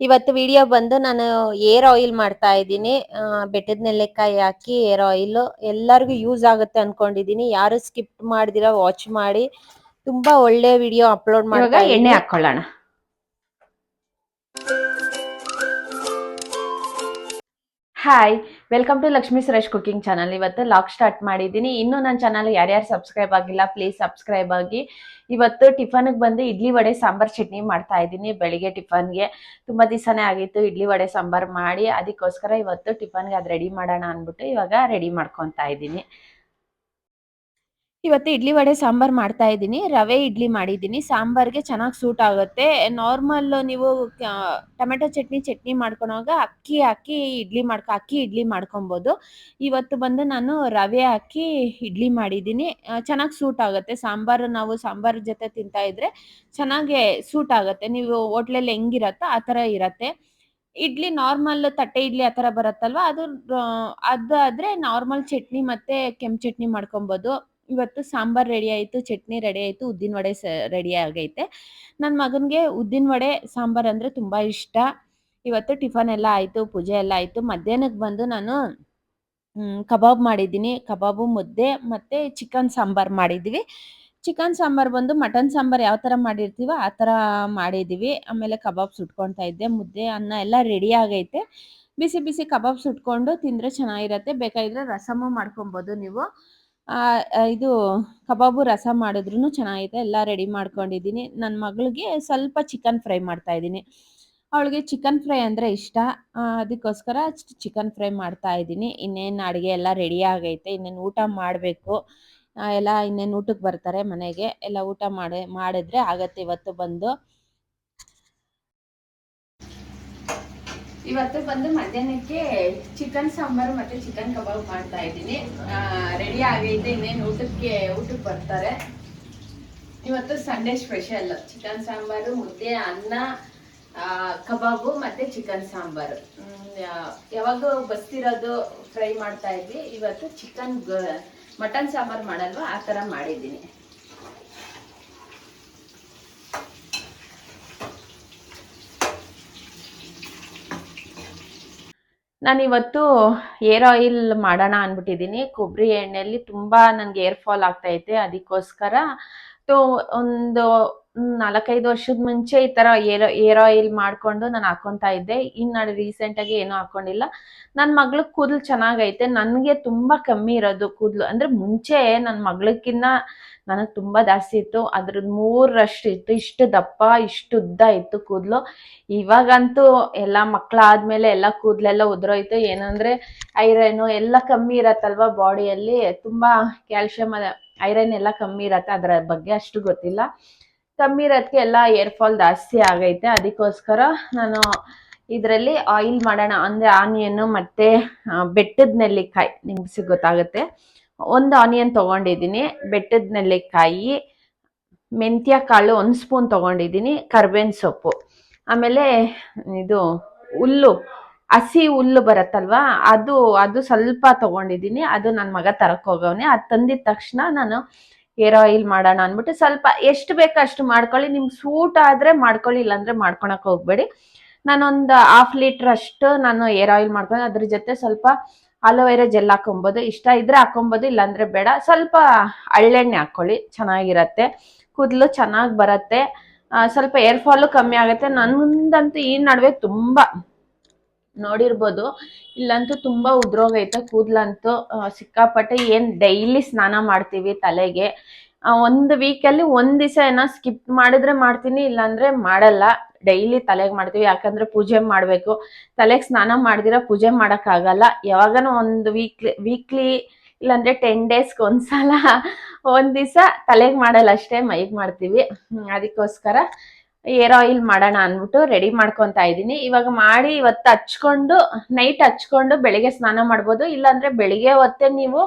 ಇವತ್ತು ವಿಡಿಯೋ ಬಂದು ನಾನು ಏರ್ ಆಯಿಲ್ ಮಾಡ್ತಾ ಇದ್ದೀನಿ. ಬೆಟ್ಟದ ನೆಲ್ಲೆಕಾಯಿ ಹಾಕಿ ಏರ್ ಆಯಿಲ್ ಎಲ್ಲರಿಗೂ ಯೂಸ್ ಆಗುತ್ತೆ ಅನ್ಕೊಂಡಿದೀನಿ ಯಾರು ಸ್ಕಿಪ್ ಮಾಡಿದಿರಾ ವಾಚ್ ಮಾಡಿ. ತುಂಬಾ ಒಳ್ಳೆ ವಿಡಿಯೋ ಅಪ್ಲೋಡ್ ಮಾಡ್ತಾ ಎಣ್ಣೆ ಹಾಕೊಳ್ಳೋಣ. Hi welcome to Lakshmi Suresh cooking channel ಇವತ್ತು ಲಾಕ್ ಸ್ಟಾರ್ಟ್ ಮಾಡಿದ್ದೀನಿ. ಇನ್ನೂ ನನ್ನ ಚಾನಲ್ ಯಾರ್ಯಾರು ಸಬ್ಸ್ಕ್ರೈಬ್ ಆಗಿಲ್ಲ ಪ್ಲೀಸ್ ಸಬ್ಸ್ಕ್ರೈಬ್ ಆಗಿ. ಇವತ್ತು ಟಿಫನ್ಗೆ ಬಂದು ಇಡ್ಲಿ ವಡೆ, ಸಾಂಬಾರ್ ಚಟ್ನಿ ಮಾಡ್ತಾ ಇದ್ದೀನಿ ಬೆಳಿಗ್ಗೆ ಟಿಫನ್ಗೆ ತುಂಬ ದಿವಸನೇ ಆಗಿತ್ತು ಇಡ್ಲಿ ವಡೆ, ಸಾಂಬಾರ್ ಮಾಡಿ. ಅದಕ್ಕೋಸ್ಕರ ಇವತ್ತು ಟಿಫನ್ಗೆ ಅದು ರೆಡಿ ಮಾಡೋಣ ಅಂದ್ಬಿಟ್ಟು ಇವಾಗ ರೆಡಿ ಮಾಡ್ಕೊತಾ ಇದ್ದೀನಿ. ಇವತ್ತು ಇಡ್ಲಿ ವಡೆ, ಸಾಂಬಾರ್ ಮಾಡ್ತಾ ಇದ್ದೀನಿ. ರವೆ ಇಡ್ಲಿ ಮಾಡಿದ್ದೀನಿ. ಸಾಂಬಾರ್ಗೆ ಚೆನ್ನಾಗಿ ಸೂಟ್ ಆಗುತ್ತೆ. ನಾರ್ಮಲ್ ನೀವು ಟೊಮೆಟೊ ಚಟ್ನಿ ಚಟ್ನಿ ಮಾಡ್ಕೊಳೋವಾಗ ಅಕ್ಕಿ ಹಾಕಿ ಇಡ್ಲಿ ಮಾಡ್ಕೊ, ಅಕ್ಕಿ ಇಡ್ಲಿ ಮಾಡ್ಕೊಬೋದು. ಇವತ್ತು ಬಂದು ನಾನು ರವೆ ಹಾಕಿ ಇಡ್ಲಿ ಮಾಡಿದ್ದೀನಿ. ಚೆನ್ನಾಗಿ ಸೂಟ್ ಆಗುತ್ತೆ. ಸಾಂಬಾರು ನಾವು ಸಾಂಬಾರ್ ಜೊತೆ ತಿಂತಾ ಇದ್ರೆ ಚೆನ್ನಾಗೆ ಸೂಟ್ ಆಗುತ್ತೆ. ನೀವು ಹೋಟ್ಲಲ್ಲಿ ಹೆಂಗಿರತ್ತೋ ಆ ಥರ ಇರತ್ತೆ. ಇಡ್ಲಿ ನಾರ್ಮಲ್ ತಟ್ಟೆ ಇಡ್ಲಿ ಆ ಥರ ಬರುತ್ತಲ್ವ? ಅದು ಅದಾದರೆ ನಾರ್ಮಲ್ ಚಟ್ನಿ ಮತ್ತು ಕೆಂಪು ಚಟ್ನಿ ಮಾಡ್ಕೊಬೋದು. ಇವತ್ತು ಸಾಂಬಾರ್ ರೆಡಿ ಆಯಿತು, ಚಟ್ನಿ ರೆಡಿ ಆಯಿತು, ಉದ್ದಿನ ವಡೆ ಸ ರೆಡಿ ಆಗೈತೆ. ನನ್ನ ಮಗನಿಗೆ ಉದ್ದಿನ ವಡೆ, ಸಾಂಬಾರ್ ಅಂದರೆ ತುಂಬ ಇಷ್ಟ. ಇವತ್ತು ಟಿಫನ್ ಎಲ್ಲ ಆಯಿತು, ಪೂಜೆ ಎಲ್ಲ ಆಯಿತು. ಮಧ್ಯಾಹ್ನಕ್ಕೆ ಬಂದು ನಾನು ಕಬಾಬ್ ಮಾಡಿದ್ದೀನಿ. ಕಬಾಬು, ಮುದ್ದೆ ಮತ್ತು ಚಿಕನ್ ಸಾಂಬಾರ್ ಮಾಡಿದ್ವಿ. ಚಿಕನ್ ಸಾಂಬಾರ್ ಬಂದು ಮಟನ್ ಸಾಂಬಾರ್ ಯಾವ ಥರ ಮಾಡಿರ್ತೀವೋ ಆ ಥರ ಮಾಡಿದ್ದೀವಿ ಆಮೇಲೆ ಕಬಾಬ್ ಸುಟ್ಕೊಳ್ತಾ ಇದ್ದೆ. ಮುದ್ದೆ, ಅನ್ನ ಎಲ್ಲ ರೆಡಿ ಆಗೈತೆ. ಬಿಸಿ ಬಿಸಿ ಕಬಾಬ್ ಸುಟ್ಕೊಂಡು ತಿಂದರೆ ಚೆನ್ನಾಗಿರತ್ತೆ. ಬೇಕಾಗಿದ್ರೆ ರಸಮು ಮಾಡ್ಕೊಬೋದು ನೀವು. ಇದು ಕಬಾಬು ರಸ ಮಾಡಿದ್ರು ಚೆನ್ನಾಗಿದೆ ಎಲ್ಲ ರೆಡಿ ಮಾಡ್ಕೊಂಡಿದ್ದೀನಿ. ನನ್ನ ಮಗಳಿಗೆ ಸ್ವಲ್ಪ ಚಿಕನ್ ಫ್ರೈ ಮಾಡ್ತಾ ಇದ್ದೀನಿ. ಅವಳಿಗೆ ಚಿಕನ್ ಫ್ರೈ ಅಂದರೆ ಇಷ್ಟ. ಅದಕ್ಕೋಸ್ಕರ ಚಿಕನ್ ಫ್ರೈ ಮಾಡ್ತಾ ಇದ್ದೀನಿ. ಇನ್ನೇನು ಅಡುಗೆ ಎಲ್ಲ ರೆಡಿ ಆಗೈತೆ, ಇನ್ನೇನು ಊಟ ಮಾಡಬೇಕು. ಎಲ್ಲ ಇನ್ನೇನು ಊಟಕ್ಕೆ ಬರ್ತಾರೆ ಮನೆಗೆ, ಎಲ್ಲ ಊಟ ಮಾಡಿ, ಮಾಡಿದ್ರೆ ಆಗತ್ತೆ ಇವತ್ತು ಬಂದು. ಇವತ್ತು ಬಂದು ಮಧ್ಯಾಹ್ನಕ್ಕೆ ಚಿಕನ್ ಸಾಂಬಾರು ಮತ್ತೆ ಚಿಕನ್ ಕಬಾಬ್ ಮಾಡ್ತಾ ಇದ್ದೀನಿ. ರೆಡಿ ಆಗೈತೆ, ಇನ್ನೇನು ಊಟಕ್ಕೆ ಊಟಕ್ಕೆ ಬರ್ತಾರೆ. ಇವತ್ತು ಸಂಡೇ ಸ್ಪೆಷಲ್ ಚಿಕನ್ ಸಾಂಬಾರು, ಮುದ್ದೆ, ಅನ್ನ ಕಬಾಬು ಮತ್ತೆ ಚಿಕನ್ ಸಾಂಬಾರು. ಯಾವಾಗ ಬಸ್ತಿರೋದು ಫ್ರೈ ಮಾಡ್ತಾ ಇದ್ವಿ. ಇವತ್ತು ಚಿಕನ್ ಮಟನ್ ಸಾಂಬಾರು ಮಾಡಲ್ವಾ? ಆ ಥರ ಮಾಡಿದ್ದೀನಿ. ನಾನಿವತ್ತು ಏರ್ ಆಯಿಲ್ ಮಾಡೋಣ ಅಂದ್ಬಿಟ್ಟಿದ್ದೀನಿ. ಕೊಬ್ಬರಿ ಎಣ್ಣೆಯಲ್ಲಿ ತುಂಬ ನನಗೆ ಏರ್ ಫಾಲ್ ಇದೆ ಅದಕ್ಕೋಸ್ಕರ. ತೋ, ಒಂದು ನಾಲ್ಕೈದು ವರ್ಷದ ಮುಂಚೆ ಈ ತರ ಏರ್ ಏರ್ ಆಯಿಲ್ ಮಾಡ್ಕೊಂಡು ನಾನು ಹಾಕೊಂತಾ ಇದ್ದೆ. ಇನ್ನು ನಾನು ರೀಸೆಂಟಾಗಿ ಏನೂ ಹಾಕೊಂಡಿಲ್ಲ. ನನ್ನ ಮಗ್ಳಿಗೆ ಕೂದಲು ಚೆನ್ನಾಗೈತೆ. ನನಗೆ ತುಂಬಾ ಕಮ್ಮಿ ಇರೋದು ಕೂದಲು. ಅಂದ್ರೆ ಮುಂಚೆ ನನ್ನ ಮಗಳಕ್ಕಿನ್ನ ನನಗೆ ತುಂಬಾ ಜಾಸ್ತಿ ಇತ್ತು. ಅದ್ರ ಮೂರಷ್ಟು ಇತ್ತು. ಇಷ್ಟು ದಪ್ಪ, ಇಷ್ಟು ಉದ್ದ ಇತ್ತು ಕೂದಲು. ಇವಾಗಂತೂ ಎಲ್ಲ ಮಕ್ಳಾದ್ಮೇಲೆ ಎಲ್ಲ ಕೂದಲೆಲ್ಲ ಉದ್ರೋಯ್ತು. ಏನಂದ್ರೆ ಐರನ್ ಎಲ್ಲ ಕಮ್ಮಿ ಇರತ್ತಲ್ವಾ ಬಾಡಿಯಲ್ಲಿ? ತುಂಬಾ ಕ್ಯಾಲ್ಸಿಯಂ ಐರನ್ ಎಲ್ಲ ಕಮ್ಮಿ ಇರತ್ತೆ ಅದರ ಬಗ್ಗೆ ಅಷ್ಟು ಗೊತ್ತಿಲ್ಲ. ಕಮ್ಮಿ ಇರೋದಕ್ಕೆ ಎಲ್ಲ ಏರ್ ಫಾಲ್ ಜಾಸ್ತಿ ಆಗೈತೆ. ಅದಕ್ಕೋಸ್ಕರ ನಾನು ಇದರಲ್ಲಿ ಆಯಿಲ್ ಮಾಡೋಣ ಅಂದರೆ ಆನಿಯನ್ನು ಮತ್ತು ಬೆಟ್ಟದ ನೆಲ್ಲಿಕಾಯಿ. ನಿಮ್ಗೆ ಗೊತ್ತಾಗುತ್ತೆ ಒಂದು ಆನಿಯನ್ ತೊಗೊಂಡಿದ್ದೀನಿ. ಬೆಟ್ಟದ ನೆಲ್ಲಿಕಾಯಿ, ಮೆಂತ್ಯ ಕಾಳು ಒಂದು ಸ್ಪೂನ್ ತೊಗೊಂಡಿದ್ದೀನಿ. ಕರ್ಬೇವಿನ ಸೊಪ್ಪು. ಆಮೇಲೆ ಇದು ಹುಲ್ಲು, ಹಸಿ ಹುಲ್ಲು ಬರುತ್ತಲ್ವಾ? ಅದು ಅದು ಸ್ವಲ್ಪ ತೊಗೊಂಡಿದ್ದೀನಿ. ಅದು ನನ್ನ ಮಗ ತರಕ್ಕೆ ಅದು ತಂದಿದ ತಕ್ಷಣ ನಾನು ಏರ್ ಆಯಿಲ್ ಮಾಡೋಣ ಅಂದ್ಬಿಟ್ಟು ಸ್ವಲ್ಪ ಎಷ್ಟು ಬೇಕೋ ಅಷ್ಟು ಮಾಡ್ಕೊಳ್ಳಿ. ನಿಮ್ಗೆ ಸೂಟ್ ಆದರೆ ಮಾಡ್ಕೊಳ್ಳಿ, ಇಲ್ಲಾಂದರೆ ಮಾಡ್ಕೊಳಕ್ಕೆ ಹೋಗ್ಬೇಡಿ. ನಾನೊಂದು ಹಾಫ್ ಲೀಟ್ರ್ ಅಷ್ಟು ನಾನು ಏರ್ ಆಯಿಲ್ ಮಾಡ್ಕೊಂಡು ಅದ್ರ ಜೊತೆ ಸ್ವಲ್ಪ ಅಲೋವೆರಾ ಜೆಲ್ ಹಾಕೊಬೋದು ಇಷ್ಟ ಇದ್ರೆ ಹಾಕೊಬೋದು ಇಲ್ಲಾಂದ್ರೆ ಬೇಡ. ಸ್ವಲ್ಪ ಹಳ್ಳೆಣ್ಣೆ ಹಾಕ್ಕೊಳ್ಳಿ, ಚೆನ್ನಾಗಿರತ್ತೆ. ಕೂದಲು ಚೆನ್ನಾಗಿ ಬರುತ್ತೆ. ಸ್ವಲ್ಪ ಏರ್ ಫಾಲು ಕಮ್ಮಿ ಆಗುತ್ತೆ. ನನ್ನದಂತೂ ಈ ನಡುವೆ ತುಂಬ ನೋಡಿರ್ಬೋದು. ಇಲ್ಲಂತೂ ತುಂಬ ಉದ್ರೋಗೈತೆ ಕೂದಲಂತೂ ಸಿಕ್ಕಾಪಟ್ಟೆ ಏನು ಡೈಲಿ ಸ್ನಾನ ಮಾಡ್ತೀವಿ ತಲೆಗೆ. ಒಂದು ವೀಕಲ್ಲಿ ಒಂದು ದಿವಸ ಏನೋ ಸ್ಕಿಪ್ ಮಾಡಿದ್ರೆ ಮಾಡ್ತೀನಿ, ಇಲ್ಲಾಂದ್ರೆ ಮಾಡಲ್ಲ. ಡೈಲಿ ತಲೆಗೆ ಮಾಡ್ತೀವಿ. ಯಾಕಂದ್ರೆ ಪೂಜೆ ಮಾಡಬೇಕು. ತಲೆಗೆ ಸ್ನಾನ ಮಾಡಿದ್ರೆ ಪೂಜೆ ಮಾಡೋಕ್ಕಾಗಲ್ಲ. ಯಾವಾಗನೂ ಒಂದು ವೀಕ್ಲಿ ವೀಕ್ಲಿ ಇಲ್ಲಾಂದ್ರೆ ಟೆನ್ ಡೇಸ್ಗೆ ಒಂದ್ಸಲ, ಒಂದು ದಿವಸ ತಲೆಗೆ ಮಾಡಲ್ಲ ಅಷ್ಟೇ, ಮೈಗೆ ಮಾಡ್ತೀವಿ. ಅದಕ್ಕೋಸ್ಕರ ಏರ್ ಆಯಿಲ್ ಮಾಡೋಣ ಅಂದ್ಬಿಟ್ಟು ರೆಡಿ ಮಾಡ್ಕೊತಾ ಇದ್ದೀನಿ. ಇವಾಗ ಮಾಡಿ ಇವತ್ತು ಹಚ್ಕೊಂಡು, ನೈಟ್ ಹಚ್ಕೊಂಡು ಬೆಳಿಗ್ಗೆ ಸ್ನಾನ ಮಾಡ್ಬೋದು. ಇಲ್ಲಾಂದ್ರೆ ಬೆಳಿಗ್ಗೆ ಹೊತ್ತೆ ನೀವು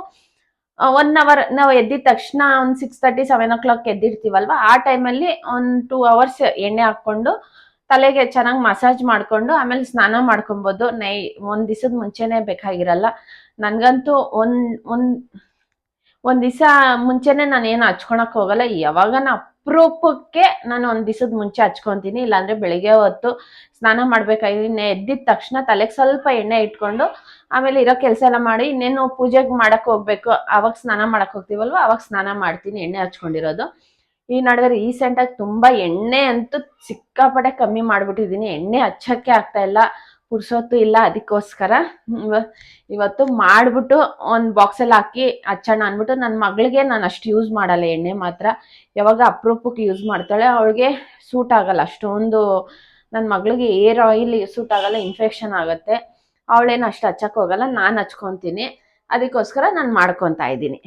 ಒನ್ ಅವರ್ ನಾವು ಎದ್ದಿದ ತಕ್ಷಣ ಒಂದು six thirty seven o'clock ಎದ್ದಿರ್ತೀವಲ್ವ? ಆ ಟೈಮಲ್ಲಿ ಒಂದು ಟೂ ಅವರ್ಸ್ ಎಣ್ಣೆ ಹಾಕ್ಕೊಂಡು, ತಲೆಗೆ ಚೆನ್ನಾಗಿ ಮಸಾಜ್ ಮಾಡಿಕೊಂಡು, ಆಮೇಲೆ ಸ್ನಾನ ಮಾಡ್ಕೊಬೋದು. ನೈ, ಒಂದು ದಿವಸದ ಮುಂಚೆನೇ ಬೇಕಾಗಿರಲ್ಲ. ನನಗಂತೂ ಒಂದು ಒಂದು ಒಂದ್ ದಿವಸ ಮುಂಚೆನೆ ನಾನು ಏನು ಹಚ್ಕೊಳಕ್ ಹೋಗಲ್ಲ ಯಾವಾಗನ ಅಪರೂಪಕ್ಕೆ ನಾನು ಒಂದ್ ದಿವಸದ ಮುಂಚೆ ಹಚ್ಕೊಂತೀನಿ, ಇಲ್ಲಾಂದ್ರೆ ಬೆಳಿಗ್ಗೆ ಹೊತ್ತು ಸ್ನಾನ ಮಾಡ್ಬೇಕಾಗಿ ಎದ್ದಿದ ತಕ್ಷಣ ತಲೆಗೆ ಸ್ವಲ್ಪ ಎಣ್ಣೆ ಇಟ್ಕೊಂಡು ಆಮೇಲೆ ಇರೋ ಕೆಲಸ ಎಲ್ಲ ಮಾಡಿ, ಇನ್ನೇನು ಪೂಜೆಗೆ ಮಾಡಕ್ ಹೋಗ್ಬೇಕು, ಅವಾಗ ಸ್ನಾನ ಮಾಡಕ್ ಹೋಗ್ತೀವಲ್ವ, ಅವಾಗ ಸ್ನಾನ ಮಾಡ್ತೀನಿ, ಎಣ್ಣೆ ಹಚ್ಕೊಂಡಿರೋದು. ಈ ನಡುವೆ ರೀಸೆಂಟ್ ಆಗಿ ತುಂಬಾ ಎಣ್ಣೆ ಅಂತೂ ಸಿಕ್ಕಾಪಟ್ಟೆ ಕಮ್ಮಿ ಮಾಡ್ಬಿಟ್ಟಿದೀನಿ ಎಣ್ಣೆ ಹಚ್ಚಕ್ಕೆ ಆಗ್ತಾ ಇಲ್ಲ. ಪುರ್ಸೊತ್ತು ಇಲ್ಲ, ಅದಕ್ಕೋಸ್ಕರ. ಇವ- ಇವತ್ತು ಮಾಡಿಬಿಟ್ಟು ಒಂದು ಬಾಕ್ಸಲ್ಲಿ ಹಾಕಿ ಹಚ್ಚೋಣ ಅಂದ್ಬಿಟ್ಟು ನನ್ನ ಮಗಳಿಗೆ ನಾನು ಅಷ್ಟು ಯೂಸ್ ಮಾಡಲ್ಲ ಎಣ್ಣೆ ಮಾತ್ರ. ಯಾವಾಗ ಅಪ್ರೂಪಕ್ಕೆ ಯೂಸ್ ಮಾಡ್ತಾಳೆ, ಅವಳಿಗೆ ಸೂಟ್ ಆಗಲ್ಲ. ಅಷ್ಟೊಂದು ನನ್ನ ಮಗಳಿಗೆ ಏರ್ ಆಯಿಲ್ ಸೂಟ್ ಆಗಲ್ಲ ಇನ್ಫೆಕ್ಷನ್ ಆಗುತ್ತೆ. ಅವಳೇನು ಅಷ್ಟು ಹಚ್ಚಕ್ಕೆ ಹೋಗಲ್ಲ, ನಾನು ಹಚ್ಕೊತೀನಿ. ಅದಕ್ಕೋಸ್ಕರ ನಾನು ಮಾಡ್ಕೊತಾ ಇದ್ದೀನಿ.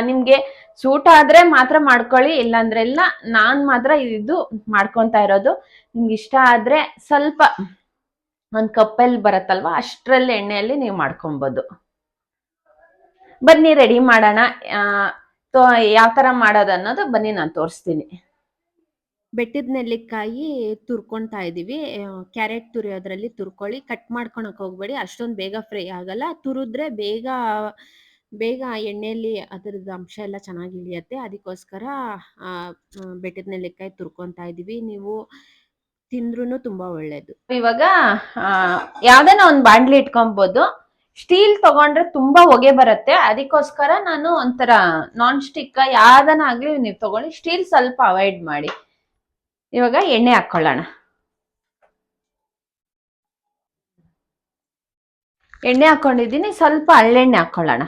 ನಿಮಗೆ ಸೂಟ್ ಆದರೆ ಮಾತ್ರ ಮಾಡ್ಕೊಳ್ಳಿ ಇಲ್ಲಾಂದ್ರೆಲ್ಲ ನಾನು ಮಾತ್ರ ಇದು ಮಾಡ್ಕೊತಾ ಇರೋದು. ನಿಮ್ಗೆ ಇಷ್ಟ ಆದರೆ ಸ್ವಲ್ಪ ಒಂದು ಕಪ್ಪಲ್ಲಿ ಬರತ್ತಲ್ವ? ಅಷ್ಟರಲ್ಲಿ ಎಣ್ಣೆಯಲ್ಲಿ ನೀವು ಮಾಡ್ಕೊಬೋದು. ಬನ್ನಿ ರೆಡಿ ಮಾಡೋಣ. ಯಾವ ಥರ ಮಾಡೋದು ಅನ್ನೋದು ಬನ್ನಿ ನಾನು ತೋರಿಸ್ತೀನಿ. ಬೆಟ್ಟದ ನೆಲ್ಲಿಕಾಯಿ ತುರ್ಕೊಳ್ತಾ ಇದ್ದೀವಿ ಕ್ಯಾರೆಟ್ ತುರಿಯೋದ್ರಲ್ಲಿ ತುರ್ಕೊಳ್ಳಿ. ಕಟ್ ಮಾಡ್ಕೊಳಕ್ ಹೋಗ್ಬೇಡಿ. ಅಷ್ಟೊಂದು ಬೇಗ ಫ್ರೈ ಆಗಲ್ಲ. ತುರಿದ್ರೆ ಬೇಗ ಬೇಗ ಎಣ್ಣೆಯಲ್ಲಿ ಅದರದ್ದು ಅಂಶ ಎಲ್ಲ ಚೆನ್ನಾಗಿ ಇಳಿಯತ್ತೆ. ಅದಕ್ಕೋಸ್ಕರ ಬೆಟ್ಟದ ನೆಲ್ಲಿಕಾಯಿ ತುರ್ಕೊತಾ ಇದೀವಿ. ನೀವು ತಿಂದ್ರೂ ತುಂಬಾ ಒಳ್ಳೇದು. ಇವಾಗ ಯಾವ್ದಾನ ಒಂದ್ ಬಾಂಡ್ಲಿ ಇಟ್ಕೊಬೋದು. ಸ್ಟೀಲ್ ತಗೊಂಡ್ರೆ ತುಂಬಾ ಹೊಗೆ ಬರುತ್ತೆ. ಅದಕ್ಕೋಸ್ಕರ ನಾನು ಒಂಥರ ನಾನ್ ಸ್ಟಿಕ್ ಯಾವ್ದನ ಆಗ್ಲಿ ನೀವು ತಗೊಳ್ಳಿ. ಸ್ಟೀಲ್ ಸ್ವಲ್ಪ ಅವಾಯ್ಡ್ ಮಾಡಿ. ಇವಾಗ ಎಣ್ಣೆ ಹಾಕೊಳ್ಳೋಣ. ಎಣ್ಣೆ ಹಾಕೊಂಡಿದ್ದೀನಿ. ಸ್ವಲ್ಪ ಹಳ್ಳೆಣ್ಣೆ ಹಾಕೊಳ್ಳೋಣ.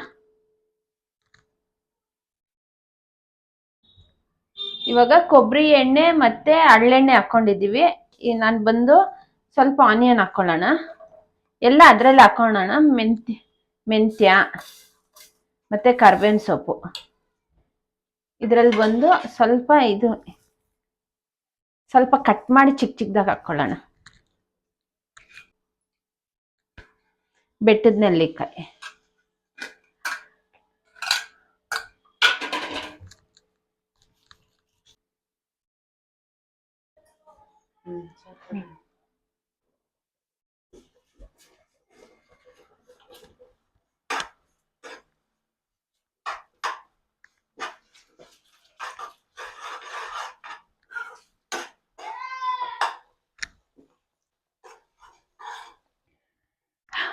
ಇವಾಗ ಕೊಬ್ಬರಿ ಎಣ್ಣೆ ಮತ್ತೆ ಹಳ್ಳೆಣ್ಣೆ ಹಾಕೊಂಡಿದೀವಿ ನಾನು ಬಂದು ಸ್ವಲ್ಪ ಆನಿಯನ್ ಹಾಕೊಳ್ಳೋಣ. ಎಲ್ಲ ಅದರಲ್ಲಿ ಹಾಕೊಳ್ಳೋಣ. ಮೆಂತ್ಯ ಮೆಂತ್ಯ ಮತ್ತೆ ಕರ್ಬೇವಿನ ಸೊಪ್ಪು. ಇದರಲ್ಲಿ ಬಂದು ಸ್ವಲ್ಪ ಇದು, ಸ್ವಲ್ಪ ಕಟ್ ಮಾಡಿ ಚಿಕ್ಕ ಚಿಕ್ಕದಾಗಿ ಹಾಕೊಳ್ಳೋಣ. ಬೆಟ್ಟದ ನೆಲ್ಲಿಕಾಯಿ.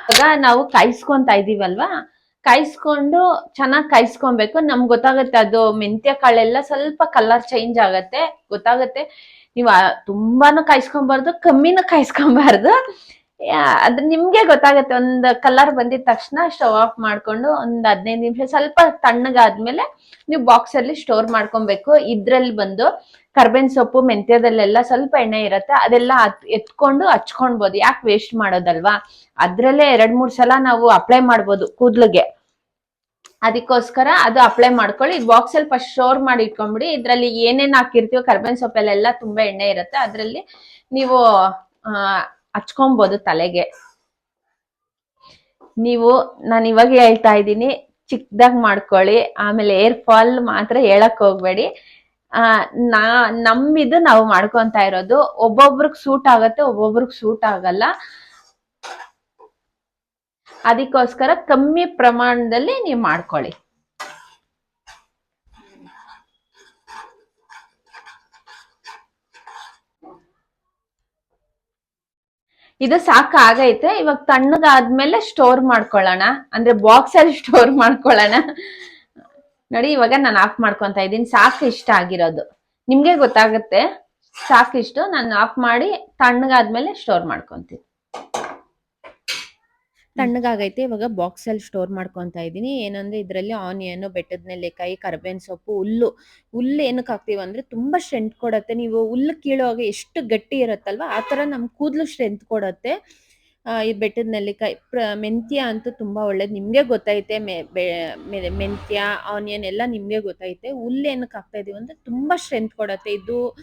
ಇವಾಗ ನಾವು ಕಾಯಿಸ್ಕೊಂತ ಇದೀವಲ್ವಾ? ಕಾಯಿಸ್ಕೊಂಡು ಚೆನ್ನಾಗಿ ಕಾಯಿಸ್ಕೊಬೇಕು. ನಮ್ಗೆ ಗೊತ್ತಾಗುತ್ತೆ ಅದು ಮೆಂತ್ಯ ಕಾಳೆಲ್ಲ ಸ್ವಲ್ಪ ಕಲರ್ ಚೇಂಜ್ ಆಗತ್ತೆ. ಗೊತ್ತಾಗುತ್ತೆ. ನೀವು ತುಂಬಾನು ಕಾಯಿಸ್ಕೊಬಾರ್ದು, ಕಮ್ಮಿನೂ ಕಾಯಿಸ್ಕೊಬಾರ್ದು. ಅದ್ ನಿಮ್ಗೆ ಗೊತ್ತಾಗುತ್ತೆ, ಒಂದ್ ಕಲರ್ ಬಂದಿದ ತಕ್ಷಣ ಸ್ಟವ್ ಆಫ್ ಮಾಡ್ಕೊಂಡು ಒಂದ್ ಹದಿನೈದು ನಿಮಿಷ, ಸ್ವಲ್ಪ ತಣ್ಣಗಾದ್ಮೇಲೆ ನೀವು ಬಾಕ್ಸ್ ಅಲ್ಲಿ ಸ್ಟೋರ್ ಮಾಡ್ಕೊಬೇಕು. ಇದ್ರಲ್ಲಿ ಬಂದು ಕರ್ಬೇನ್ ಸೊಪ್ಪು, ಮೆಂತ್ಯದಲ್ಲೆಲ್ಲ ಸ್ವಲ್ಪ ಎಣ್ಣೆ ಇರುತ್ತೆ, ಅದೆಲ್ಲ ಎತ್ಕೊಂಡು ಹಚ್ಕೊಳ್ಬೋದು ಯಾಕೆ ವೇಸ್ಟ್ ಮಾಡೋದಲ್ವಾ? ಅದ್ರಲ್ಲೇ ಎರಡ್ ಮೂರ್ ಸಲ ನಾವು ಅಪ್ಲೈ ಮಾಡ್ಬೋದು ಕೂದ್ಲಿಗೆ. ಅದಕ್ಕೋಸ್ಕರ ಅದು ಅಪ್ಲೈ ಮಾಡ್ಕೊಳ್ಳಿ. ಇದು ಬಾಕ್ಸ್ ಅಲ್ಲಿ ಫಸ್ಟ್ ಶೋರ್ ಮಾಡಿ ಇಟ್ಕೊಂಡ್ಬಿಡಿ. ಇದ್ರಲ್ಲಿ ಏನೇನ್ ಹಾಕಿರ್ತೀವೋ ಕರ್ಬೇವಿನ ಸೊಪ್ಪಲ್ಲೆಲ್ಲ ತುಂಬಾ ಎಣ್ಣೆ ಇರುತ್ತೆ. ಅದ್ರಲ್ಲಿ ನೀವು ಹಚ್ಕೊಬೋದು ತಲೆಗೆ. ನೀವು, ನಾನು ಇವಾಗ ಹೇಳ್ತಾ ಇದ್ದೀನಿ ಚಿಕ್ಕದಾಗಿ ಮಾಡ್ಕೊಳ್ಳಿ. ಆಮೇಲೆ ಏರ್ ಫಾಲ್ ಮಾತ್ರ ಹೇಳಕ್ ಹೋಗ್ಬೇಡಿ. ಆ, ನಾ, ನಮ್ಮಿದು ನಾವು ಮಾಡ್ಕೊಂತ ಇರೋದು. ಒಬ್ಬೊಬ್ರಿಗೆ ಸೂಟ್ ಆಗತ್ತೆ, ಒಬ್ಬೊಬ್ರಿಗೆ ಸೂಟ್ ಆಗಲ್ಲ. ಅದಕ್ಕೋಸ್ಕರ ಕಮ್ಮಿ ಪ್ರಮಾಣದಲ್ಲಿ ನೀವು ಮಾಡ್ಕೊಳ್ಳಿ. ಇದು ಸಾಕಾಗೈತೆ ಇವಾಗ ತಣ್ಣಗಾದ್ಮೇಲೆ ಸ್ಟೋರ್ ಮಾಡ್ಕೊಳ್ಳೋಣ. ಅಂದ್ರೆ ಬಾಕ್ಸ್ ಅಲ್ಲಿ ಸ್ಟೋರ್ ಮಾಡ್ಕೊಳ್ಳೋಣ. ನೋಡಿ, ಇವಾಗ ನಾನು ಆಫ್ ಮಾಡ್ಕೊಂತ ಇದ್ದೀನಿ. ಸಾಕು ಇಷ್ಟ ಆಗಿರೋದು. ನಿಮ್ಗೆ ಗೊತ್ತಾಗುತ್ತೆ. ಸಾಕಿಷ್ಟು ನಾನು ಆಫ್ ಮಾಡಿ ತಣ್ಣಗಾದ್ಮೇಲೆ ಸ್ಟೋರ್ ಮಾಡ್ಕೊಂತೀನಿ. ತಣ್ಣಗಾಗೈತೆ, ಇವಾಗ ಬಾಕ್ಸ್ ಅಲ್ಲಿ ಸ್ಟೋರ್ ಮಾಡ್ಕೊಂತ ಇದ್ದೀನಿ. ಏನಂದ್ರೆ ಇದರಲ್ಲಿ ಆನಿಯನ್ ಬೆಟ್ಟದ ನೆಲ್ಲಿಕಾಯಿ ಕರ್ಬೇವಿನ ಸೊಪ್ಪು, ಹುಲ್ಲು ಹುಲ್ಲು ಏನಕ್ಕೆ ಹಾಕ್ತೀವಿ ಅಂದ್ರೆ ತುಂಬಾ ಸ್ಟ್ರೆಂತ್ ಕೊಡತ್ತೆ. ನೀವು ಹುಲ್ಲು ಕೀಳುವಾಗ ಎಷ್ಟು ಗಟ್ಟಿ ಇರುತ್ತಲ್ವಾ, ಆ ತರ ನಮ್ ಕೂದಲು ಸ್ಟ್ರೆಂತ್ ಕೊಡತ್ತೆ. ಈ ಬೆಟ್ಟದ ನೆಲ್ಲಿಕಾಯಿ ಪ್ರ- ಮೆಂತ್ಯ ಅಂತೂ ತುಂಬಾ ಒಳ್ಳೇದು. ನಿಮ್ಗೆ ಗೊತ್ತೈತೆ, ಮೆ- ಮೆಂತ್ಯ, ಆನಿಯನ್ ಎಲ್ಲ ನಿಮ್ಗೆ ಗೊತ್ತೈತೆ. ಹುಲ್ಲು ಏನಕ್ಕೆ ಹಾಕ್ತಾ ಇದೀವಿ ಅಂದ್ರೆ ತುಂಬಾ ಸ್ಟ್ರೆಂತ್ ಕೊಡುತ್ತೆ. ಇದು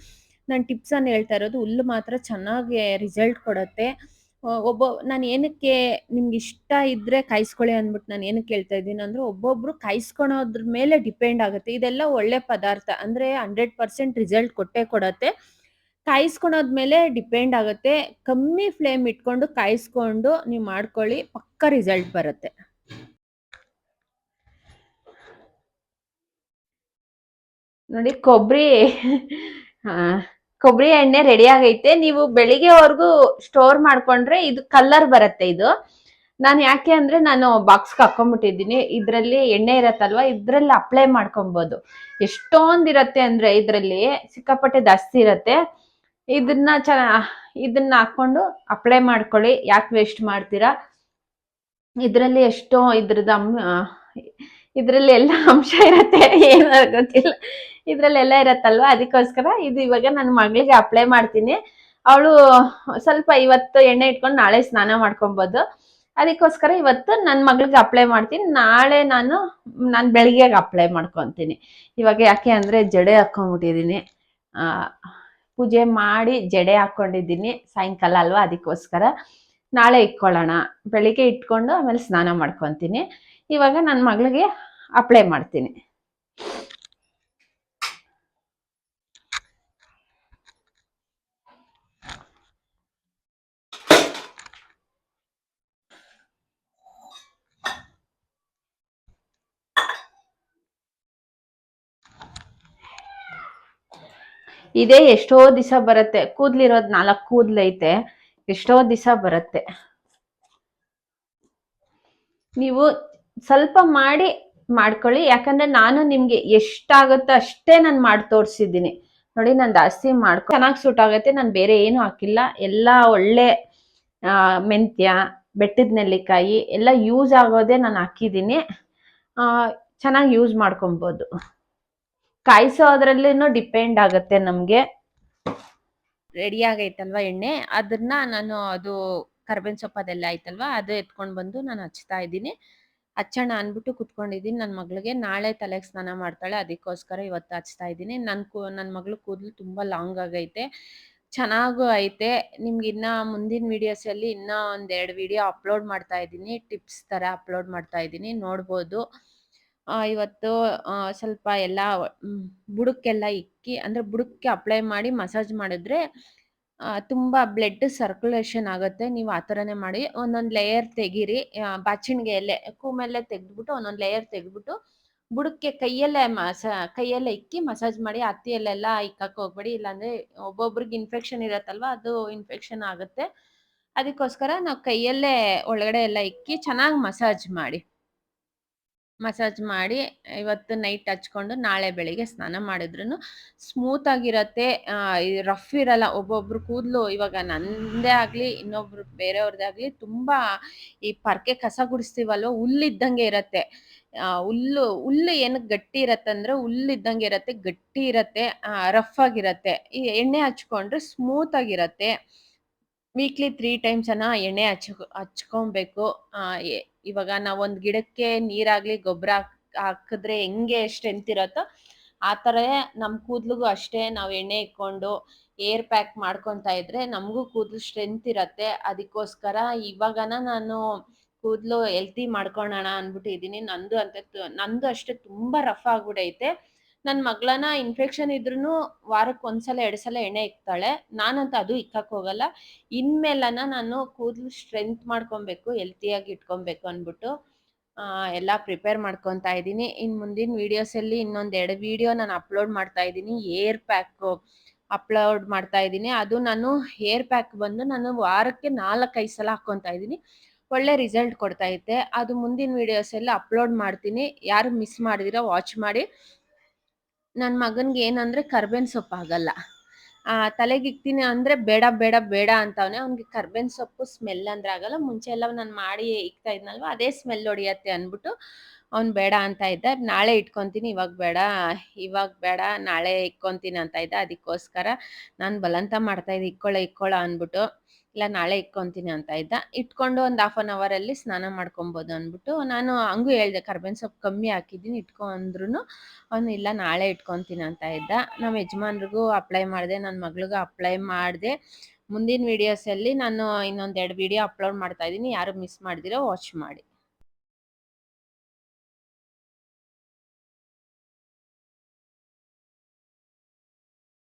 ನಾನು ಟಿಪ್ಸ್ ಅನ್ನು ಹೇಳ್ತಾ ಇರೋದು, ಹುಲ್ಲು ಮಾತ್ರ ಚೆನ್ನಾಗಿ ರಿಸಲ್ಟ್ ಕೊಡುತ್ತೆ. ಒಬ್ಬ, ನಾನು ಏನಕ್ಕೆ ನಿಮ್ಗೆ ಇಷ್ಟ ಇದ್ರೆ ಕಾಯಿಸ್ಕೊಳ್ಳಿ ಅಂದ್ಬಿಟ್ಟು ನಾನು ಏನಕ್ಕೆ ಹೇಳ್ತಾ ಇದ್ದೀನಿ ಅಂದ್ರೆ ಒಬ್ಬೊಬ್ರು ಕಾಯಿಸ್ಕೊಳೋದ್ರ ಮೇಲೆ ಡಿಪೆಂಡ್ ಆಗುತ್ತೆ. ಇದೆಲ್ಲ ಒಳ್ಳೆ ಪದಾರ್ಥ. ಅಂದ್ರೆ ಹಂಡ್ರೆಡ್ ಪರ್ಸೆಂಟ್ ರಿಸಲ್ಟ್ ಕೊಟ್ಟೆ ಕೊಡತ್ತೆ. ಕಾಯಿಸ್ಕೊಳೋದ್ಮೇಲೆ ಡಿಪೆಂಡ್ ಆಗುತ್ತೆ. ಕಮ್ಮಿ ಫ್ಲೇಮ್ ಇಟ್ಕೊಂಡು ಕಾಯಿಸ್ಕೊಂಡು ನೀವು ಮಾಡ್ಕೊಳ್ಳಿ, ಪಕ್ಕ ರಿಸಲ್ಟ್ ಬರುತ್ತೆ. ನೋಡಿ ಕೊಬ್ಬರಿ ಕೊಬ್ಬರಿ ಎಣ್ಣೆ ರೆಡಿ ಆಗೈತೆ. ನೀವು ಬೆಳಿಗ್ಗೆವರೆಗೂ ಸ್ಟೋರ್ ಮಾಡ್ಕೊಂಡ್ರೆ ಇದು ಕಲರ್ ಬರುತ್ತೆ ಇದು. ನಾನು ಯಾಕೆ ಅಂದ್ರೆ ನಾನು ಬಾಕ್ಸ್ಗೆ ಹಾಕೊಂಡ್ಬಿಟ್ಟಿದ್ದೀನಿ. ಇದರಲ್ಲಿ ಎಣ್ಣೆ ಇರತ್ತಲ್ವಾ? ಇದ್ರಲ್ಲಿ ಅಪ್ಲೈ ಮಾಡ್ಕೊಬೋದು. ಎಷ್ಟೊಂದ್ ಇರತ್ತೆ ಅಂದ್ರೆ ಇದರಲ್ಲಿ ಸಿಕ್ಕಾಪಟ್ಟೆ ಜಾಸ್ತಿ ಇರತ್ತೆ. ಇದನ್ನ ಚೆನ್ನ ಇದನ್ನ ಹಾಕೊಂಡು ಅಪ್ಲೈ ಮಾಡ್ಕೊಳ್ಳಿ. ಯಾಕೆ ವೇಸ್ಟ್ ಮಾಡ್ತೀರಾ? ಇದರಲ್ಲಿ ಎಷ್ಟೋ ಇದ್ರದ್ದು ಇದರಲ್ಲಿ ಎಲ್ಲ ಅಂಶ ಇರತ್ತೆ ಏನೋ ಗೊತ್ತಿಲ್ಲ. ಇದ್ರಲ್ಲೆಲ್ಲ ಇರತ್ತಲ್ವಾ? ಅದಕ್ಕೋಸ್ಕರ ಇದು ಇವಾಗ ನನ್ನ ಮಗಳಿಗೆ ಅಪ್ಲೈ ಮಾಡ್ತೀನಿ. ಅವಳು ಸ್ವಲ್ಪ ಇವತ್ತು ಎಣ್ಣೆ ಇಟ್ಕೊಂಡು ನಾಳೆ ಸ್ನಾನ ಮಾಡ್ಕೊಬೋದು. ಅದಕ್ಕೋಸ್ಕರ ಇವತ್ತು ನನ್ನ ಮಗಳಿಗೆ ಅಪ್ಲೈ ಮಾಡ್ತೀನಿ. ನಾಳೆ ನಾನು ನಾನು ಬೆಳಿಗ್ಗೆ ಅಪ್ಲೈ ಮಾಡ್ಕೊತೀನಿ. ಇವಾಗ ಯಾಕೆ ಅಂದರೆ ಜಡೆ ಹಾಕೊಂಡ್ಬಿಟ್ಟಿದ್ದೀನಿ ಆ, ಪೂಜೆ ಮಾಡಿ ಜಡೆ ಹಾಕ್ಕೊಂಡಿದ್ದೀನಿ. ಸಾಯಂಕಾಲ ಅಲ್ವಾ? ಅದಕ್ಕೋಸ್ಕರ ನಾಳೆ ಇಟ್ಕೊಳ್ಳೋಣ. ಬೆಳಿಗ್ಗೆ ಇಟ್ಕೊಂಡು ಆಮೇಲೆ ಸ್ನಾನ ಮಾಡ್ಕೊತೀನಿ. ಇವಾಗ ನನ್ನ ಮಗಳಿಗೆ ಅಪ್ಲೈ ಮಾಡ್ತೀನಿ. ಇದೇ ಎಷ್ಟೋ ದಿವಸ ಬರುತ್ತೆ. ಕೂದ್ಲಿರೋದ್ ನಾಲ್ಕು ಕೂದ್ಲೈತೆ ಎಷ್ಟೋ ದಿವಸ ಬರುತ್ತೆ. ನೀವು ಸ್ವಲ್ಪ ಮಾಡಿ ಮಾಡ್ಕೊಳ್ಳಿ. ಯಾಕಂದ್ರೆ ನಾನು ನಿಮ್ಗೆ ಎಷ್ಟಾಗುತ್ತೋ ಅಷ್ಟೇ ನಾನು ಮಾಡಿ ತೋರಿಸಿದ್ದೀನಿ. ನೋಡಿ, ನಾನು ಜಾಸ್ತಿ ಮಾಡ್ಕೊ, ಚೆನ್ನಾಗಿ ಸೂಟ್ ಆಗುತ್ತೆ. ನಾನು ಬೇರೆ ಏನು ಹಾಕಿಲ್ಲ. ಎಲ್ಲ ಒಳ್ಳೆ ಮೆಂತ್ಯ, ಬೆಟ್ಟದ ನೆಲ್ಲಿಕಾಯಿ ಎಲ್ಲ ಯೂಸ್ ಆಗೋದೇ ನಾನು ಹಾಕಿದ್ದೀನಿ. ಚೆನ್ನಾಗಿ ಯೂಸ್ ಮಾಡ್ಕೊಬೋದು. ಕಾಯಿಸೋದ್ರಲ್ಲಿನೂ ಡಿಪೆಂಡ್ ಆಗುತ್ತೆ ನಮಗೆ. ರೆಡಿ ಆಗೈತಲ್ವಾ ಎಣ್ಣೆ? ಅದನ್ನ ನಾನು ಅದು ಕರ್ಬೇವಿನ ಸೊಪ್ಪು ಅದೆಲ್ಲ ಆಯ್ತಲ್ವಾ? ಅದು ಎತ್ಕೊಂಡು ಬಂದು ನಾನು ಹಚ್ತಾ ಇದ್ದೀನಿ. ಹಚ್ಚೋಣ ಅಂದ್ಬಿಟ್ಟು ಕುತ್ಕೊಂಡಿದ್ದೀನಿ. ನನ್ನ ಮಗಳಿಗೆ ನಾಳೆ ತಲೆಗೆ ಸ್ನಾನ ಮಾಡ್ತಾಳೆ, ಅದಕ್ಕೋಸ್ಕರ ಇವತ್ತು ಹಚ್ತಾ ಇದ್ದೀನಿ. ನನ್ನ ಕೂ ನನ್ನ ಮಗಳು ಕೂದಲು ತುಂಬ ಲಾಂಗ್ ಆಗೈತೆ. ಚೆನ್ನಾಗೂ ಐತೆ. ನಿಮ್ಗೆ ಇನ್ನ ಮುಂದಿನ ವಿಡಿಯೋಸಲ್ಲಿ ಇನ್ನೂ ಒಂದೆರಡು ವಿಡಿಯೋ ಅಪ್ಲೋಡ್ ಮಾಡ್ತಾ ಇದ್ದೀನಿ. ಟಿಪ್ಸ್ ಥರ ಅಪ್ಲೋಡ್ ಮಾಡ್ತಾ ಇದ್ದೀನಿ. ನೋಡ್ಬೋದು. ಇವತ್ತು ಸ್ವಲ್ಪ ಎಲ್ಲ ಬುಡಕ್ಕೆಲ್ಲ ಇಕ್ಕಿ, ಅಂದರೆ ಬುಡಕ್ಕೆ ಅಪ್ಲೈ ಮಾಡಿ ಮಸಾಜ್ ಮಾಡಿದ್ರೆ ತುಂಬ ಬ್ಲಡ್ ಸರ್ಕ್ಯುಲೇಷನ್ ಆಗುತ್ತೆ. ನೀವು ಆ ಥರನೇ ಮಾಡಿ, ಒಂದೊಂದು ಲೇಯರ್ ತೆಗೀರಿ. ಬಾಚಣಿಗೆ ಎಲೆ, ಕೂಮೆಲ್ಲ ತೆಗೆದ್ಬಿಟ್ಟು ಒಂದೊಂದು ಲೇಯರ್ ತೆಗೆದ್ಬಿಟ್ಟು ಬುಡಕ್ಕೆ ಕೈಯಲ್ಲೇ ಮಸ ಕೈಯಲ್ಲೇ ಇಕ್ಕಿ ಮಸಾಜ್ ಮಾಡಿ, ಹತ್ತಿಯಲ್ಲೆಲ್ಲ ಇಕ್ಕಕ್ಕೆ ಹೋಗ್ಬೇಡಿ. ಇಲ್ಲಾಂದರೆ ಒಬ್ಬೊಬ್ರಿಗೆ ಇನ್ಫೆಕ್ಷನ್ ಇರತ್ತಲ್ವ, ಅದು ಇನ್ಫೆಕ್ಷನ್ ಆಗುತ್ತೆ. ಅದಕ್ಕೋಸ್ಕರ ನಾವು ಕೈಯಲ್ಲೇ ಒಳಗಡೆ ಎಲ್ಲ ಇಕ್ಕಿ ಚೆನ್ನಾಗಿ ಮಸಾಜ್ ಮಾಡಿ. ಮಸಾಜ್ ಮಾಡಿ ಇವತ್ತು ನೈಟ್ ಹಚ್ಕೊಂಡು ನಾಳೆ ಬೆಳಿಗ್ಗೆ ಸ್ನಾನ ಮಾಡಿದ್ರು ಸ್ಮೂತ್ ಆಗಿರತ್ತೆ. ರಫ್ ಇರಲ್ಲ. ಒಬ್ಬೊಬ್ರು ಕೂದಲು ಇವಾಗ ನಂದೇ ಆಗಲಿ ಇನ್ನೊಬ್ರು ಬೇರೆಯವ್ರದ್ದೇ ಆಗಲಿ ತುಂಬ ಈ ಪರ್ಕೆ ಕಸ ಗುಡಿಸ್ತೀವಲ್ವ ಹುಲ್ಲಿದ್ದಂಗೆ ಇರತ್ತೆ. ಆ, ಹುಲ್ಲು ಹುಲ್ಲು ಏನಕ್ಕೆ ಗಟ್ಟಿ ಇರತ್ತೆ ಅಂದ್ರೆ ಹುಲ್ಲಿದ್ದಂಗೆ ಇರತ್ತೆ ಗಟ್ಟಿ ಇರತ್ತೆ ರಫ್ ಆಗಿರತ್ತೆ. ಈ ಎಣ್ಣೆ ಹಚ್ಕೊಂಡ್ರೆ ಸ್ಮೂತ್ ಆಗಿರತ್ತೆ. ವೀಕ್ಲಿ ತ್ರೀ ಟೈಮ್ಸ್ ಅನ್ನ ಎಣ್ಣೆ ಹಚ್ ಹಚ್ಕೊಬೇಕು. ಇವಾಗ ನಾವು ಒಂದು ಗಿಡಕ್ಕೆ ನೀರಾಗ್ಲಿ ಗೊಬ್ಬರ ಹಾಕಿದ್ರೆ ಹೆಂಗೆ ಸ್ಟ್ರೆಂತ್ ಇರತ್ತೋ ಆ ಥರ ನಮ್ಮ ಕೂದ್ಲಿಗೂ ಅಷ್ಟೇ ನಾವು ಎಣ್ಣೆ ಇಕ್ಕೊಂಡು ಏರ್ ಪ್ಯಾಕ್ ಮಾಡ್ಕೊತಾ ಇದ್ರೆ ನಮಗೂ ಕೂದಲು ಸ್ಟ್ರೆಂತ್ ಇರತ್ತೆ. ಅದಕ್ಕೋಸ್ಕರ ಇವಾಗನ ನಾನು ಕೂದಲು ಹೆಲ್ತಿ ಮಾಡ್ಕೊಳ್ಳೋಣ ಅಂದ್ಬಿಟ್ಟಿದ್ದೀನಿ. ನಂದು ಅಂತ ನಂದು ಅಷ್ಟೇ ತುಂಬ ರಫ್ ಆಗ್ಬಿಟ್ಟೈತೆ ನನ್ನ ಮಗಳನ್ನ ಇನ್ಫೆಕ್ಷನ್ ಇದ್ರೂ ವಾರಕ್ಕೆ ಒಂದ್ಸಲ ಎರಡು ಸಲ ಎಣ್ಣೆ ಇಕ್ತಾಳೆ. ನಾನಂತ ಅದು ಇಕ್ಕಕ್ ಹೋಗಲ್ಲ. ಇನ್ಮೇಲನ ನಾನು ಕೂದಲು ಸ್ಟ್ರೆಂತ್ ಮಾಡ್ಕೊಬೇಕು ಹೆಲ್ತಿಯಾಗಿ ಇಟ್ಕೊಬೇಕು ಅಂದ್ಬಿಟ್ಟು ಎಲ್ಲ ಪ್ರಿಪೇರ್ ಮಾಡ್ಕೊತಾ ಇದ್ದೀನಿ. ಇನ್ನು ಮುಂದಿನ ವೀಡಿಯೋಸಲ್ಲಿ ಇನ್ನೊಂದು ಎರಡು ವೀಡಿಯೋ ನಾನು ಅಪ್ಲೋಡ್ ಮಾಡ್ತಾ ಇದ್ದೀನಿ. ಏರ್ ಪ್ಯಾಕ್ ಅಪ್ಲೋಡ್ ಮಾಡ್ತಾ ಇದ್ದೀನಿ. ಅದು ನಾನು ಹೇರ್ ಪ್ಯಾಕ್ ಬಂದು ನಾನು ವಾರಕ್ಕೆ ನಾಲ್ಕೈದು ಸಲ ಹಾಕ್ಕೊತಾ ಇದ್ದೀನಿ. ಒಳ್ಳೆ ರಿಸಲ್ಟ್ ಕೊಡ್ತಾ ಇದ್ದೆ ಅದು ಮುಂದಿನ ವೀಡಿಯೋಸೆಲ್ಲ ಅಪ್ಲೋಡ್ ಮಾಡ್ತೀನಿ. ಯಾರು ಮಿಸ್ ಮಾಡಿದಿರ ವಾಚ್ ಮಾಡಿ. ನನ್ನ ಮಗನಿಗೆ ಏನಂದ್ರೆ ಕರ್ಬೇನ್ ಸೊಪ್ಪು ಆಗಲ್ಲ. ಆ, ತಲೆಗೆ ಇಕ್ತೀನಿ ಅಂದರೆ ಬೇಡ ಬೇಡ ಬೇಡ ಅಂತವ್ನೆ. ಅವ್ನಿಗೆ ಕರ್ಬೇನ್ ಸೊಪ್ಪು ಸ್ಮೆಲ್ ಅಂದ್ರೆ ಆಗಲ್ಲ. ಮುಂಚೆ ಎಲ್ಲ ನಾನು ಮಾಡಿ ಇಕ್ತಾ ಇದ್ನಲ್ವ ಅದೇ ಸ್ಮೆಲ್ ಹೊಡಿಯತ್ತೆ ಅಂದ್ಬಿಟ್ಟು ಅವ್ನು ಬೇಡ ಅಂತ ಇದ್ದ, ನಾಳೆ ಇಟ್ಕೊಂತೀನಿ, ಇವಾಗ ಬೇಡ ಇವಾಗ ಬೇಡ, ನಾಳೆ ಇಕ್ಕೊತೀನಿ ಅಂತ ಇದ್ದ, ಅದಕ್ಕೋಸ್ಕರ ನಾನು ಬಲಂತ ಮಾಡ್ತಾ ಇದ್ದೆ, ಇಕ್ಕೊಳ ಇಕ್ಕೊಳ ಅಂದ್ಬಿಟ್ಟು, ಇಲ್ಲ ನಾಳೆ ಇಟ್ಕೊಂತೀನಿ ಅಂತ ಇದ್ದ. ಇಟ್ಕೊಂಡು ಒಂದು ಹಾಫ್ ಆನ್ ಅವರಲ್ಲಿ ಸ್ನಾನ ಮಾಡ್ಕೊಬೋದು ಅಂದ್ಬಿಟ್ಟು, ನಾನು ಹಂಗೂ ಹೇಳ್ದೆ, ಕರ್ಬೇವಿನ ಸೊಪ್ಪು ಕಮ್ಮಿ ಹಾಕಿದ್ದೀನಿ, ಇಟ್ಕೊ ಅಂದ್ರೂ ಅವನು ಇಲ್ಲ, ನಾಳೆ ಇಟ್ಕೊಂತೀನಿ ಅಂತ ಇದ್ದ. ನಮ್ಮ ಯಜಮಾನ್ರಿಗೂ ಅಪ್ಲೈ ಮಾಡಿದೆ ನನ್ನ ಮಗಳಿಗೂ ಅಪ್ಲೈ ಮಾಡಿದೆ. ಮುಂದಿನ ವೀಡಿಯೋಸಲ್ಲಿ ನಾನು ಇನ್ನೊಂದೆರಡು ವಿಡಿಯೋ ಅಪ್ಲೋಡ್ ಮಾಡ್ತಾ ಇದ್ದೀನಿ, ಯಾರು ಮಿಸ್ ಮಾಡಿದಿರೋ ವಾಚ್ ಮಾಡಿ.